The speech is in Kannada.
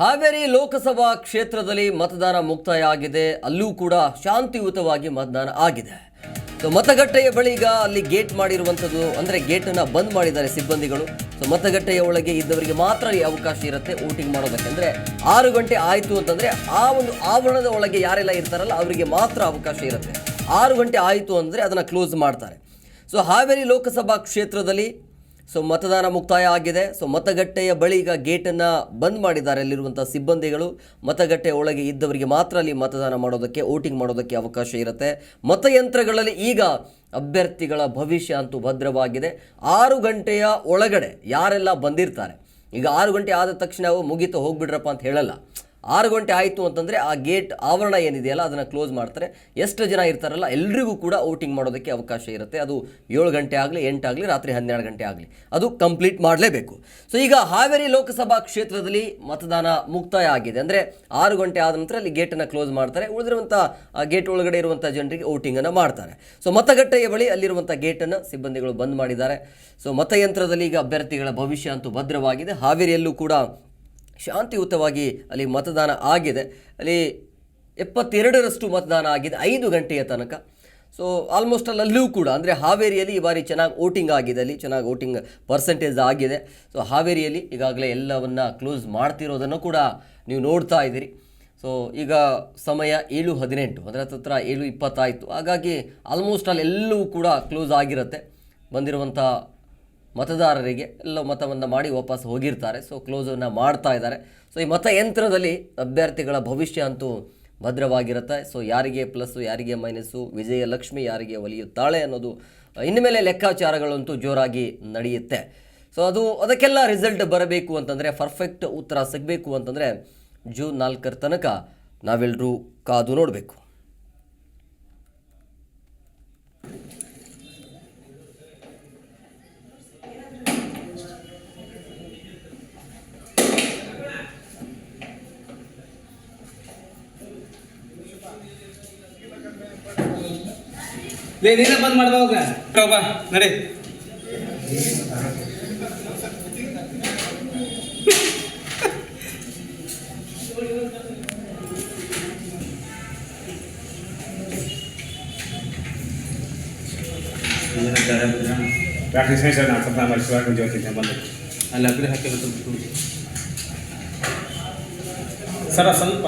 ಹಾವೇರಿ ಲೋಕಸಭಾ ಕ್ಷೇತ್ರದಲ್ಲಿ ಮತದಾನ ಮುಕ್ತಾಯ ಆಗಿದೆ ಅಲ್ಲೂ ಕೂಡ ಶಾಂತಿಯುತವಾಗಿ ಮತದಾನ ಆಗಿದೆ. ಸೊ ಮತಗಟ್ಟೆಯ ಬಳಿ ಈಗ ಅಲ್ಲಿ ಗೇಟ್ ಮಾಡಿರುವಂಥದ್ದು ಅಂದರೆ ಗೇಟನ್ನು ಬಂದ್ ಮಾಡಿದ್ದಾರೆ ಸಿಬ್ಬಂದಿಗಳು. ಸೊ ಮತಗಟ್ಟೆಯ ಒಳಗೆ ಇದ್ದವರಿಗೆ ಮಾತ್ರ ಈ ಅವಕಾಶ ಇರುತ್ತೆ ವೋಟಿಂಗ್ ಮಾಡೋದಕ್ಕೆ. ಅಂದರೆ ಆರು ಗಂಟೆ ಆಯಿತು ಅಂತಂದರೆ ಆ ಒಂದು ಆವರಣದ ಒಳಗೆ ಯಾರೆಲ್ಲ ಇರ್ತಾರಲ್ಲ ಅವರಿಗೆ ಮಾತ್ರ ಅವಕಾಶ ಇರುತ್ತೆ. ಆರು ಗಂಟೆ ಆಯಿತು ಅಂದರೆ ಅದನ್ನು ಕ್ಲೋಸ್ ಮಾಡ್ತಾರೆ. ಸೊ ಹಾವೇರಿ ಲೋಕಸಭಾ ಕ್ಷೇತ್ರದಲ್ಲಿ ಸೊ ಮತದಾನ ಮುಕ್ತಾಯ ಆಗಿದೆ. ಸೊ ಮತಗಟ್ಟೆಯ ಬಳಿ ಈಗ ಗೇಟನ್ನು ಬಂದ್ ಮಾಡಿದ್ದಾರೆ ಅಲ್ಲಿರುವಂಥ ಸಿಬ್ಬಂದಿಗಳು. ಮತಗಟ್ಟೆ ಒಳಗೆ ಇದ್ದವರಿಗೆ ಮಾತ್ರ ಅಲ್ಲಿ ಮತದಾನ ಮಾಡೋದಕ್ಕೆ ವೋಟಿಂಗ್ ಮಾಡೋದಕ್ಕೆ ಅವಕಾಶ ಇರುತ್ತೆ. ಮತಯಂತ್ರಗಳಲ್ಲಿ ಈಗ ಅಭ್ಯರ್ಥಿಗಳ ಭವಿಷ್ಯ ಅಂತೂ ಭದ್ರವಾಗಿದೆ. ಆರು ಗಂಟೆಯ ಒಳಗಡೆ ಯಾರೆಲ್ಲ ಬಂದಿರ್ತಾರೆ? ಈಗ ಆರು ಗಂಟೆ ಆದ ತಕ್ಷಣ ಅವು ಮುಗೀತು ಹೋಗ್ಬಿಡ್ರಪ್ಪ ಅಂತ ಹೇಳಲ್ಲ. ಆರು ಗಂಟೆ ಆಯಿತು ಅಂತಂದರೆ ಆ ಗೇಟ್ ಆವರಣ ಏನಿದೆಯಲ್ಲ, ಅದನ್ನು ಕ್ಲೋಸ್ ಮಾಡ್ತಾರೆ. ಎಷ್ಟು ಜನ ಇರ್ತಾರಲ್ಲ, ಎಲ್ರಿಗೂ ಕೂಡ ವೋಟಿಂಗ್ ಮಾಡೋದಕ್ಕೆ ಅವಕಾಶ ಇರುತ್ತೆ. ಅದು ಏಳು ಗಂಟೆ ಆಗಲಿ ಎಂಟಾಗಲಿ ರಾತ್ರಿ ಹನ್ನೆರಡು ಗಂಟೆ ಆಗಲಿ. ಅದು ಕಂಪ್ಲೀಟ್ ಮಾಡಲೇಬೇಕು. ಸೊ ಈಗ ಹಾವೇರಿ ಲೋಕಸಭಾ ಕ್ಷೇತ್ರದಲ್ಲಿ ಮತದಾನ ಮುಕ್ತಾಯ ಆಗಿದೆ. ಅಂದರೆ ಆರು ಗಂಟೆ ಆದ ನಂತರ ಅಲ್ಲಿ ಗೇಟನ್ನು ಕ್ಲೋಸ್ ಮಾಡ್ತಾರೆ. ಉಳಿದಿರುವಂಥ ಗೇಟ್ ಒಳಗಡೆ ಇರುವಂಥ ಜನರಿಗೆ ವೋಟಿಂಗನ್ನು ಮಾಡ್ತಾರೆ. ಸೊ ಮತಗಟ್ಟೆಯ ಬಳಿ ಅಲ್ಲಿರುವಂಥ ಗೇಟನ್ನು ಸಿಬ್ಬಂದಿಗಳು ಬಂದ್ ಮಾಡಿದ್ದಾರೆ. ಸೊ ಮತಯಂತ್ರದಲ್ಲಿ ಈಗ ಅಭ್ಯರ್ಥಿಗಳ ಭವಿಷ್ಯ ಅಂತೂ ಭದ್ರವಾಗಿದೆ. ಹಾವೇರಿಯಲ್ಲೂ ಕೂಡ ಶಾಂತಿಯುತವಾಗಿ ಅಲ್ಲಿ ಮತದಾನ ಆಗಿದೆ. ಅಲ್ಲಿ ಎಪ್ಪತ್ತೆರಡರಷ್ಟು ಮತದಾನ ಆಗಿದೆ, ಐದು ಗಂಟೆಯ ತನಕ. ಸೊ ಆಲ್ಮೋಸ್ಟ್ ಅಲ್ಲಲ್ಲೂ ಕೂಡ, ಅಂದರೆ ಹಾವೇರಿಯಲ್ಲಿ ಈ ಬಾರಿ ಚೆನ್ನಾಗಿ ವೋಟಿಂಗ್ ಆಗಿದೆ ಅಲ್ಲಿ, ಚೆನ್ನಾಗಿ ವೋಟಿಂಗ್ ಪರ್ಸೆಂಟೇಜ್ ಆಗಿದೆ. ಸೊ ಹಾವೇರಿಯಲ್ಲಿ ಈಗಾಗಲೇ ಎಲ್ಲವನ್ನು ಕ್ಲೋಸ್ ಮಾಡ್ತಿರೋದನ್ನು ಕೂಡ ನೀವು ನೋಡ್ತಾ ಇದ್ದೀರಿ. ಸೊ ಈಗ ಸಮಯ ಏಳು ಹದಿನೆಂಟು, ಅದರ ಹತ್ರ ಏಳು ಇಪ್ಪತ್ತಾಯಿತು. ಹಾಗಾಗಿ ಆಲ್ಮೋಸ್ಟ್ ಅಲ್ಲಿ ಎಲ್ಲವೂ ಕೂಡ ಕ್ಲೋಸ್ ಆಗಿರುತ್ತೆ. ಬಂದಿರುವಂಥ ಮತದಾರರಿಗೆ ಎಲ್ಲ ಮತವನ್ನು ಮಾಡಿ ವಾಪಸ್ ಹೋಗಿರ್ತಾರೆ. ಸೊ ಕ್ಲೋಸನ್ನು ಮಾಡ್ತಾ ಇದ್ದಾರೆ. ಸೊ ಈ ಮತಯಂತ್ರದಲ್ಲಿ ಅಭ್ಯರ್ಥಿಗಳ ಭವಿಷ್ಯ ಅಂತೂ ಭದ್ರವಾಗಿರುತ್ತೆ. ಸೊ ಯಾರಿಗೆ ಪ್ಲಸ್ಸು ಯಾರಿಗೆ ಮೈನಸ್ಸು ವಿಜಯಲಕ್ಷ್ಮಿ ಯಾರಿಗೆ ಒಲಿಯುತ್ತಾಳೆ ಅನ್ನೋದು ಇನ್ಮೇಲೆ ಲೆಕ್ಕಾಚಾರಗಳಂತೂ ಜೋರಾಗಿ ನಡೆಯುತ್ತೆ. ಸೊ ಅದು, ಅದಕ್ಕೆಲ್ಲ ರಿಸಲ್ಟ್ ಬರಬೇಕು ಅಂತಂದರೆ ಪರ್ಫೆಕ್ಟ್ ಉತ್ತರ ಸಿಗಬೇಕು ಅಂತಂದರೆ ಜೂನ್ ನಾಲ್ಕರ ತನಕ ನಾವೆಲ್ಲರೂ ಕಾದು ನೋಡಬೇಕು. ಲೇ ನೀನೇ ಬಂದ್ ಮಾಡ್ಬಾ ಹೋಗ ಬಾ ನಡಿ ಡಾಕ್ಟರ್ ಶೇಷ ನಾನು ಸ್ವಲ್ಪ ಮಾಡಿ ಶಿವಾಕನ್ ಜ್ಯೋತಿ ಬಂದು ಅಲ್ಲಿ ಅಗ್ರಿ ಹಾಕಿರುತ್ತೆ ಸರ ಸ್ವಲ್ಪ